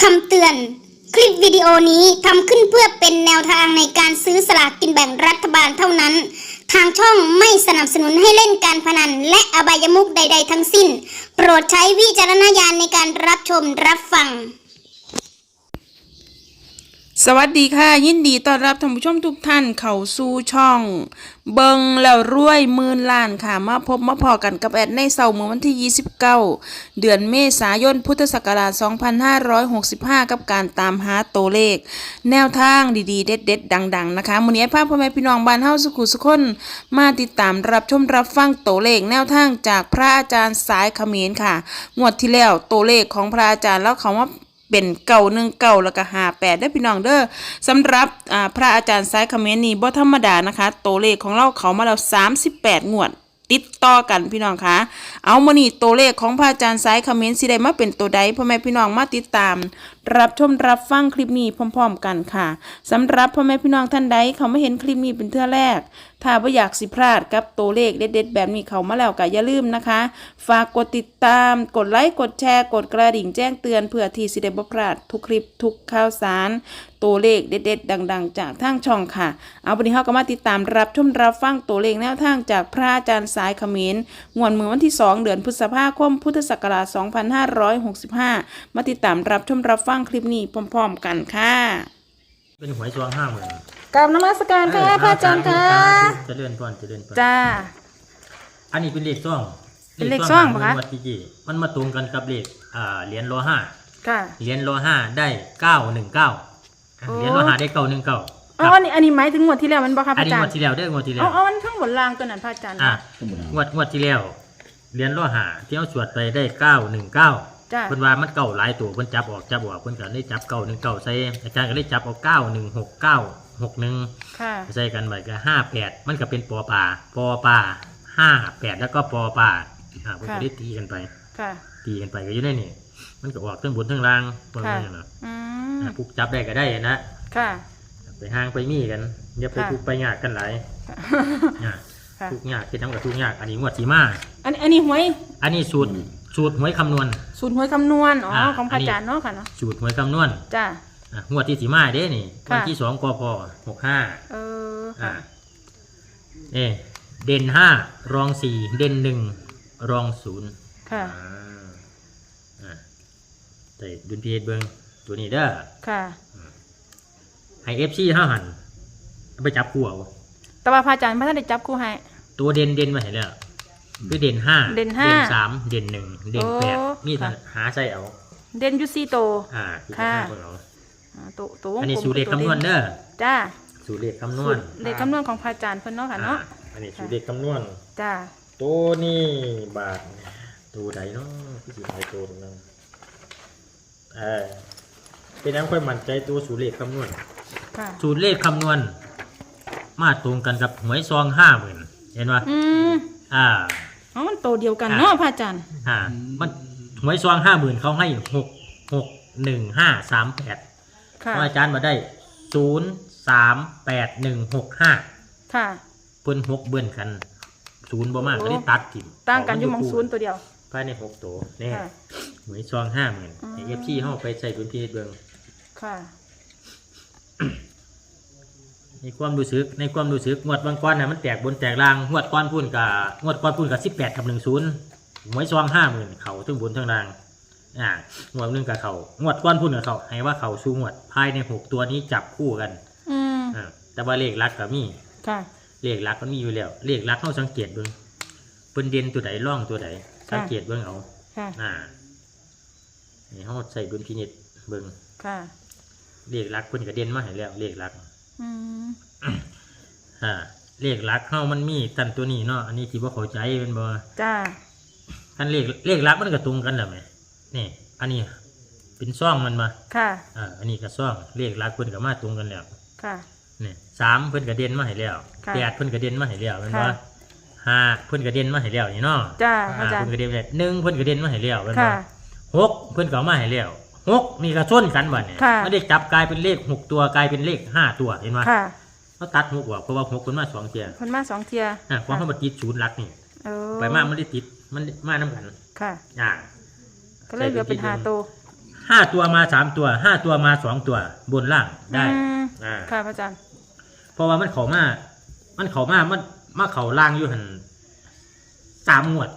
คำเตือน คลิปวิดีโอนี้ทำขึ้นเพื่อเป็นแนวทางในการซื้อสลากกินแบ่งรัฐบาลเท่านั้น ทางช่องไม่สนับสนุนให้เล่นการพนัน และอบายมุกใด ๆ ทั้งสิ้น โปรดใช้วิจารณญาณในการรับชมรับฟัง สวัสดีค่ะ ยินดีต้อนรับท่านผู้ชมทุกท่านเข้าสู่ช่อง เบิงแล้วรวยหมื่นล้านค่ะ มาพบมาพอกันกับแอดในเสาร์เมื่อวันที่ 29 เดือนเมษายนพุทธศักราช 2565 กับการตามหาตัวเลข แนวทางดีๆ เด็ด ๆ ดัง ๆ นะคะมื้อนี้พาพพ่อแม่พี่น้องบ้านเฮาสุขุสุคนมาติดตามรับชมรับฟังตัวเลขแนวทางจากพระอาจารย์สายเขมรค่ะงวดที่แล้วตัวเลขของพระอาจารย์แล้วเขาว่า เป็นเก่าหนึ่งเก่าแล้วก็หาแปดได้พี่น้องเด้อสำหรับพระอาจารย์สายคอมเมนต์นี่บ่ธรรมดานะคะ ตัวเลขของเราเขามาแล้ว38งวดติดต่อกันพี่น้องคะเอามานี่ตัวเลขของพระอาจารย์สายคอมเมนต์สิได้มาเป็นตัวใดพ่อแม่พี่น้องมาติดตามรับชมรับฟังคลิปนี้พร้อมๆกันค่ะสำหรับพ่อแม่พี่น้องท่านใดเขาไม่เห็นคลิปนี้เป็นเทื่อแรก ถ้าบ่อยากสิพลาดกับตัวเลขเด็ดๆแบบนี้เขามาแล้วก็อย่าลืมนะคะ ฝากกดติดตาม กดไลค์กดแชร์ กดกระดิ่งแจ้งเตือนเพื่อที่สิได้บ่พลาดทุกคลิปทุกข่าวสารตัวเลขเด็ดๆ ดัง ๆ จากทางช่องค่ะ เอาวันนี้เราก็มาติดตามรับชมรับฟังตัวเลขแนวทางจากพระอาจารย์สายขมรงวดมือวันที่ 2 เดือนพฤษภาคมพุทธศักราช 2565 มาติดตามรับชมรับฟังคลิปนี้พร้อมๆกันค่ะเป็นหวยซวงห้าหมื่นกราบนมัสการค่ะพระอาจารย์ค่ะจะเลื่อนป้อนจะเลื่อนป้อนจ้า อันนี้เป็นเลขซ่องเป็นเลขซ่องปะคะเลขวัดจีจีมันมาตรงกันกับเลขอ่าเหรียญโลห้าค่ะเหรียญโลห้าได้เก้าหนึ่งเก้าโอ้เหรียญโลห้าได้เก้าหนึ่งเก้าอ๋ออันนี้อันนี้หมายถึงงวดที่แล้วมันบอกค่ะพอันระนี้อาจารงวดย์ที่แล้วได้องวดที่แล้เอาวเอาอันข้างบนล่างตัวนั้นพระอาจารย์อะงวดงวดที่แล้วเหรียญโลห้าที่เอาสวดไปได้เก้าหนึ่งเก้า จ้าเพิ่นว่ามันเก่าหลายตัวเพิ่นจับออกจับออกเพิ่นก็เลยจับเก้าหนึ่งเก้าใส่อาจารย์ก็เลยจับเอาเก้าหนึ่งหกเก้าหกหนึ่งค่ะ ใส่กันไปก็ห้าแปดมันก็เป็นปอปลาปอปลาห้าแปดแล้วก็ปอปลาอ่ามันก็ได้ตีกันไป ค่ะ ตีกันไปก็อยู่ในนี่มันก็ออกทั้งบนทั้งล่างตรงค่ะนี้นะอืม อ่าผูกจับได้ก็ได้นะ ค่ะ ไปห้างไปมีกันอย่าไปค่ะผูกไปยากกันหลายอ่าค่ะผูกยากคิดทั้งกับผูกยากอันนี้งวดสีมา อันอันนี้หวย อันนี้สูตร สูตรหวยคำนวณ สูตรหวยคำนวณ อ๋อ อ่าของพระอาจารย์เนาะค่ะเนาะ สูตรหวยคำนวณจ้า อะงวดที่สีมาเด้นี่ค่ะ วันที่สองกพหกห้าเอออ่าค่ะเอะเด่นห้ารองสี่เด่นหนึ่งรองศูนย์ค่ะ อ่าอ่าแต่ดุลพินิจเบิงตัวนี้เด้อค่ะ ให้เอฟซีห้าหันเอาไปจับคู่เอาแต่ว่าพระอาจารย์พระท่านได้จับคู่ให้ ตัวเด่นเด่นมาให้แล้ว คือเด่นห้าเด่นห้าสามเด่นหนึ่งเด่นแปดโอ้มีค่ะหาใส่เอาเด่นอยูซี่โตอ่าคือค่ะเบิ่งเอาอ่าตัวตัววงอันนี้กลมสูตรเลขคือคำนวณเด้อจ้าสูตรเลขคำนสูวตณรเลขคำนวณของพระอาจารย์เพิ่นเนาะค่ะเนาะอ่อันนี้สูตรเลขคำนวณจ้าตัวนี้บาทตัวใดเนาะที่สุดท้ายตัวนึงเออเป็นน้ำค่อยมั่นใจตัวสูตรเลขคำนวณค่ะสูตรเลขคำนวณ มาตรงกันกับหวยซองห้าหมื่นเห็นปะอืมอ่า อ๋อมันโตเดียวกันเนาะพระอาจารย์ อ่า มันหวยซองห้าหมื่นเขาให้หกหกหนึ่งห้าสามแปดค่ะ อาจารย์มาได้ศูนย์สามแปดหนึ่งหกห้าค่ะ เพิ่นหกเบิ้นกันศูนย์บ่มากโอ้ก็ได้ตัดถิ่มต่างกันอยู่หมองศูนย์ตัวเดียว ภายในหกตัวแน่ค่ะ หวยซองห้าหมื่นอืมเอฟซีเข้าไปใส่ดุลพินิจเบิงค่ะ ในความรู้สึกในความรู้สึกงวดบางก้อนน่ะมันแตกบนแตกล่างงวดก้อนพุ่นกับงวดก้อนพุ่นกับสิบแปดกับหนึ่งศูนย์หวยซองห้าหมื่นเข่าทั้งบนทั้งล่างอ่างวดหนึ่งกับเข่างวดก้อนพุ่นกับเข่าให้ว่าเข่าสู้งวดภายในหกตัวนี้จับคู่กันอืมอ่าแต่ว่าเลขลักกับมีค่ะ เลขลักมันมีอยู่แล้วเลขลักเขาสังเกตเบิ้งเปิ้นเด่นตัวไหนร่องตัวไหนสังเกตเบิ้งเอาค่ะ อ่านี่เขาใส่ดุลพินิจเบิ้งค่ะ เลขลักเพิ่นก็เด่นมาให้แล้วเลขลัก อืมอ่าเลขลักเข้ามันมีตันตัวนี้เนาะอันนี้ที่ว่าเข้าใจเป็นบ่จ้ากันเลขเลขลักมันก็ตรงกันแล้วไหมนี่ อันนี้ เป็นซ่องมันมาค่ะ อ่าอันนี้ก็ซ่องเลขลักเพิ่นก็มาตรงกันแล้วค่ะ นี่สามเพิ่นก็เด่นมาให้แล้วค่ะแปดเพิ่นก็เด่นมาให้แล้วเป็นบ่ค่ะ ห้าเพิ่นก็เด่นมาให้แล้วนี่เนาะจ้าอ่าอาจารย์เพิ่นก็เด่นมาแล้วหนึ่งเพิ่นก็เด่นมาให้แล้วเป็นบ่ค่ะ หกเพิ่นก็เอามาให้แล้ว หกนี่ก็ชนกันบ่เนี่ยค่ะ ไม่ได้จับกลายเป็นเลขหกตัวกลายเป็นเลขห้าตัวเห็นไหมค่ะเขาตัดหกออกเพราะว่าหกคนมาสองเทียคนมาสองเทียอะความเขามาติดศูนย์หลักนี่เออไปมากมันได้ติดมันมาน้ำกันค่ะ อ่า ก็เลยเหลือเป็นหาโตวห้าตัวมาสามตัวห้าตัวมาสองตัว บนล่างได้อืมอ่าค่ะพระอาจารย์ เพราะว่ามันเขามา มันเขามามันมาเขาล่างอยู่หันสามงวด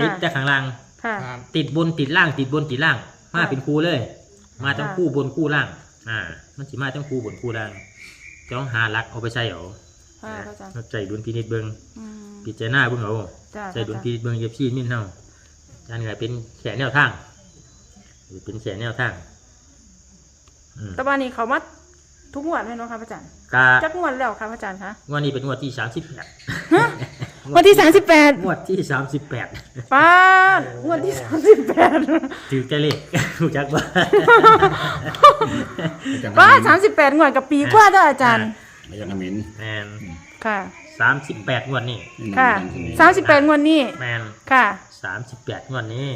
ติดจากข้างล่าง ค่ะติดบนติดล่าง ติดบนติดล่าง มาค่ะเป็นคู่เลย มาทั้งค่ะคู่บนคู่ล่าง อ่า มันสิมาทั้งคู่บนคู่ล่างจะต้องหาหลักเอาไปใส่เอาค่ะพระอาจารย์ใจดุลพินิจเบิงอืมพิจารณาเบิ่งเอาจ้าใจดุลพินิจเบิงเย็บชีมินเฮาจานไงเป็นแขนแนวทางเป็นแขนแนวทางอืมแต่วันนี้เขามาทุกงวดเลยเนาะค่ะพระอาจารย์กาจักงวดแล้วค่ะพระอาจารย์คะงวดนี้เป็นงวดที่สามสิบ แปดวันที่สามสิบแปดงวดที่สามสิบแปดป้างวดที่สามสิบแปดถือใจเลขรู้จักบ่ป้าสามสิบแปดงวดกับปีกว่าเด้ออาจารย์มาจากเขมิ้นแมนค่ะสามสิบแปดงวดนี้ค่ะสามสิบแปดงวดนี้แมนค่ะสามสิบแปดงวดนี้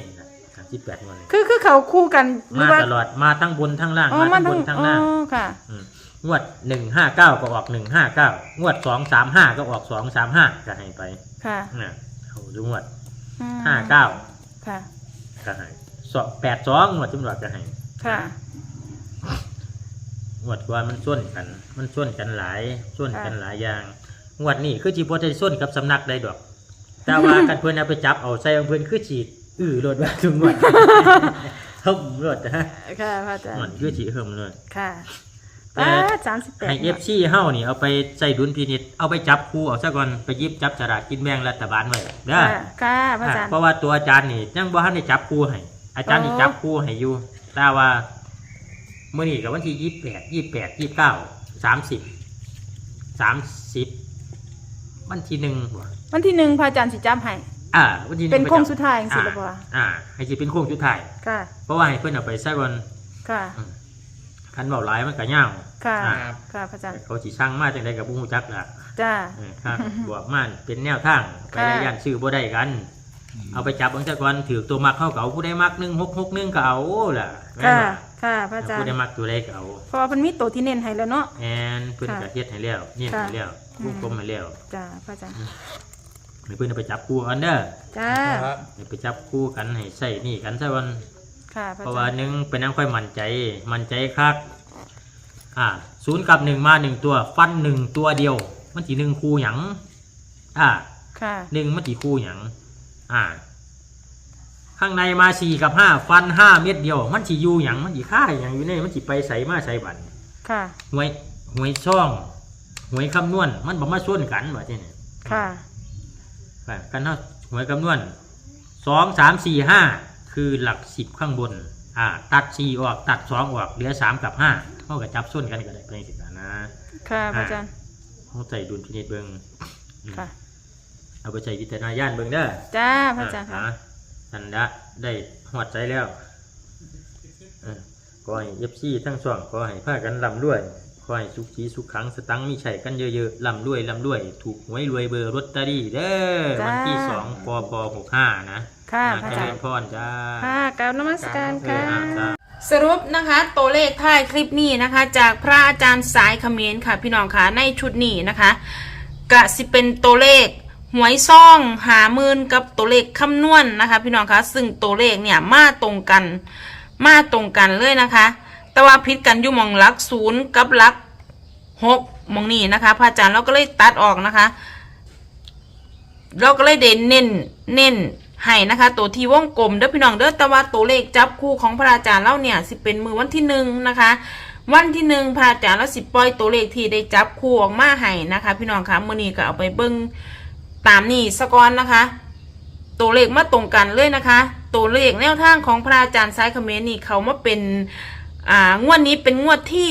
สามสิบแปดงวดนี้คือคือเขาคู่กันหรือมาว่าตลอดมาทั้งบนทั้งล่างอ๋อมามัทั้นงบทั้งนทั้งอ๋ล่างอค่ะม งวดหนึ่งห้าเก้าก็ออกหนึ่งห้าเก้างวดสองสามห้าก็ออกสองสามห้าก็ให้ไปค่ะน่ะเอาดูงวดอืมห้าเก้าค่ะก็ให้สองแปดสองงวดจำนวนก็ให้ค่ะ งวดว่ามันส่วนกัน มันส่วนกันหลายส่วนกันหลายอย่างงวดนี้คือจีบได้ส่วนกับสำนักใดดอก แต่ว่ากันเพื่อนเอาไปจับเอาใส่ของเพื่อนคือฉีดอื้อรถว่าทุกงวด เฮิมรถนะฮะค่ะพระอาจารงวดย์คือฉีดเฮิมเลย ค่ะ แต่ป้าสามสิบแปดให้เอฟซีเฮานี่เอาไปใส่ดุลพินิษเอาไปจับคู่เอาซะก่อนไปหยิบจับฉลากกินแบ่งรัฐบาลไว้เด้อค่ะค่ะพระอาจารย์ เพราะว่าตัวอาจารย์นี่ยังบ่ทันได้จับคู่ให้อาจารย์นี่อ๋อ จับคู่ให้อยู่แต่ว่ามื้อนี้กับวันที่ยี่สิบแปดยี่สิบแปดยี่สิบเก้าสามสิบสามสิบวันที่หนึ่งบ่วันที่หนึ่งพระอาจารย์สิจับให้ อ่าวันที่หเป็นงโค้งประจำสุดท้ายจังสิล่ะบ่ อ่าอ่าให้สิเป็นโค้งสุดท้ายค่ะ เพราะว่าให้เพิ่นเอาไปใส่ก่อนค่ะ คันเว้าหลายมันก็ยาวค่ะอ่าค่ะพระอาจารย์ เขาสิช่างมาจังไดก็บ่ฮู้จักล่ะจ้า เออครับบวกมันเป็นแนวทางไปได้ค่ะยันชื่อบ่ได้กัน เอาไปจับเบิ่งซะก่อนถือตัวมักเข้าเก่าผู้ได้มัก1661ก็เอาล่ะแม่นค่ะ บ่ค่ะพระอาจารผู้ย์ ได้มักตัวใดก็เอาเพราะว่ามันมีตัวที่เน้นให้แล้วเนาะ แอนเพิ่นค่ะก็เฮ็ดให้แล้วเนียนค่ะให้แล้ววงกลมให้แล้วจ้าพระอาจารย์ ให้เพิ่นเอาไปจับคู่กันเด้อจ้าให้ไปจับคู่กันให้ใส่นี่กันซะก่อน ค่ะพระเพราะอาว่าจารย์หนึ่งเป็นน้ำค่อยมั่นใจ มั่นใจคักอ่าศูนย์กับหนึ่งมาหนึ่งตัว ฟันหนึ่งตัวเดียว มันสิหนึ่งคู่หยังอ่า ค่ะ หนึ่งมันตีคู่หยังอ่า ข้างในมาสี่กับห้าฟันห้าเม็ดเดียว มันสีอยู่หยังมันสีค่าหยังอยู่ในมันสีไปใส่มาใส่บันค่ะ หวยหวยช่องหวยคำนวณ มันบอกมาส่วนกันว่าที่นี่ค่ะอ่ากันเท่าหวยคำนวณสองสามสี่ห้า คือหลักสิบข้างบน อ่า ตัดสี่ออกตัดสองออกเหลือสามกับห้าเท่ากับจับส่วนกันก็ได้เป็นสิกันนะค่ะพระอาจารย์เขาใส่ดุลพินิจเบิงอืมค่ะ เอาไปใช้วิจารณญาณเบิงเด้อจ้าพระอาจารย์ค่ะอะทันดะได้หอดใจแล้วเออขอให้เอฟซีทั้งสองขอให้พากันลำรวย ขอให้สุขีสุขขังสตังค์มีใช้กันเยอะๆลำรวยลำรวย ถูกหวยรวยเบอร์ลอตเตอรี่เด้อจ้า วันที่สองปปหกห้านะค่ะอ่พระอาเจจารริญย์พรจ้า ค่ะกราบนมัสการเอค่ะออะจ้าสรุปนะคะ ตัวเลขท้ายคลิปนี้นะคะ จากพระอาจารย์สายเขมรค่ะ พี่น้องคะในชุดนี้นะคะกะสิเป็นตัวเลขหวยซ่องหาหมื่นกับตัวเลขคำนวณนะคะ พี่น้องคะซึ่งตัวเลขเนี่ยมาตรงกัน มาตรงกันเลยนะคะ แต่ว่าพิดกันอยู่หมองหลักศูนย์กับหลัก หกมองนี้นะคะพระอาจารย์เราก็เลยตัดออกนะคะ เราก็เลยเด่นเน้นเน้นให้นะคะ ตัวที่วงกลมเด้อพี่น้องเด้อแต่ว่าตัวเลขจับคู่ของพระอาจารย์เล่าเนี่ยสิเป็นมือวันที่หนึ่งนะคะ วันที่หนึ่งพระอาจารย์แล้วสิปล่อยตัวเลขที่ได้จับคู่ออกมาให้นะคะ พี่น้องคะมื่อนี้ก็เอาไปเบิ้งตามนี่สกอนนะคะ ตัวเลขมาตรงกันเลยนะคะ ตัวเลขแนวทางของพระอาจารย์สายเขมรนี่เขามาเป็น อ่างวดนี้เป็นงวดที่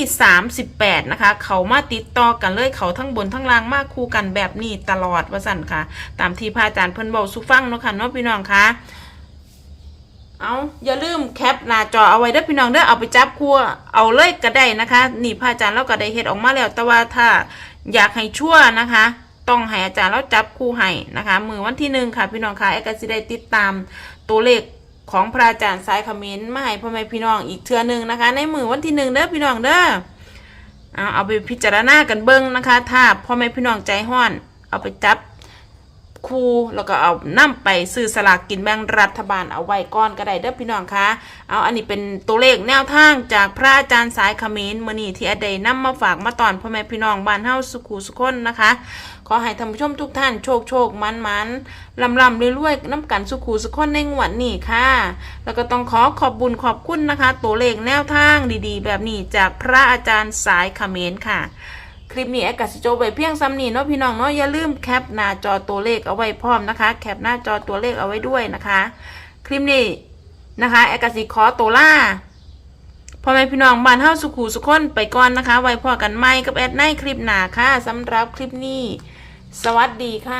38 นะคะ เขามาติดต่อกันเลยเขาทั้งบนทั้งล่างมาคู่กันแบบนี้ตลอดว่าสั่นค่ะ ตามที่พระอาจารย์เพิ่นบอกสุฟังเนาะค่ะเนาะพี่น้องคะเอาอย่าลืมแคปหน้าจอเอาไว้เด้อพี่น้องเด้อเอาไปจับคู่เอาเลยก็ได้นะคะ นี่พระอาจารย์เราก็ได้เฮ็ดออกมาแล้ว แต่ว่าถ้าอยากให้ชั่วนะคะ ต้องให้อาจารย์เราจับคู่ให้นะคะ มือวันที่หนึ่งค่ะ พี่น้องค่ะไอ้ก็สิได้ติดตามตัวเลข ของพระอาจารย์สายคอมเขมนต์มาให้พ่อแม่พี่น้องอีกเทื่อหนึ่งนะคะ ในมือวันที่หนึ่งเด้อพี่น้องเด้อเอาเอาไปพิจารณากันเบิ้งนะคะ ถ้าพ่อแม่พี่น้องใจห้อน เอาไปจับ คูแล้วก็เอานำไปซื้อสลากกินแบ่งรัฐบาลเอาไว้ก่อนก็ได้เด้อพี่น้องคะเอาอันนี้เป็นตัวเลขแนวทางจากพระอาจารย์สายขมรมื้อนี้ที่อใดนำมาฝากมาตอนพ่อแม่พี่น้องบ้านเฮาสุขุสุขคนนะคะ ขอให้ท่านผู้ชมทุกท่านโชคโชคมันมันลำลำเรวยๆน้ำกันสุขูสุขคนในงวดนี้ค่ะ แล้วก็ต้องขอขอบบุญขอบคุณนะคะ ตัวเลขแนวทางดีๆ แบบนี้จากพระอาจารย์สายขมรค่ะ คลิปนี้แอากาศสิโจไว้เพียงซ้ำนี้เนาะพี่น้องเนาะอย่าลืมแคปหน้าจอตัวเลขเอาไว้พร้อมนะคะ แคปหน้าจอตัวเลขเอาไว้ด้วยนะคะ คลิปนี้นะคะแอากาศสิขอตัวล่าพ่อแม่พี่น้องบ้านเฮาสุขูสุขคนไปก่อนนะคะ ไว้พอกันใหม่กับแอดในคลิปหน้าค่ะสำหรับคลิปนี้ สวัสดีค่ะ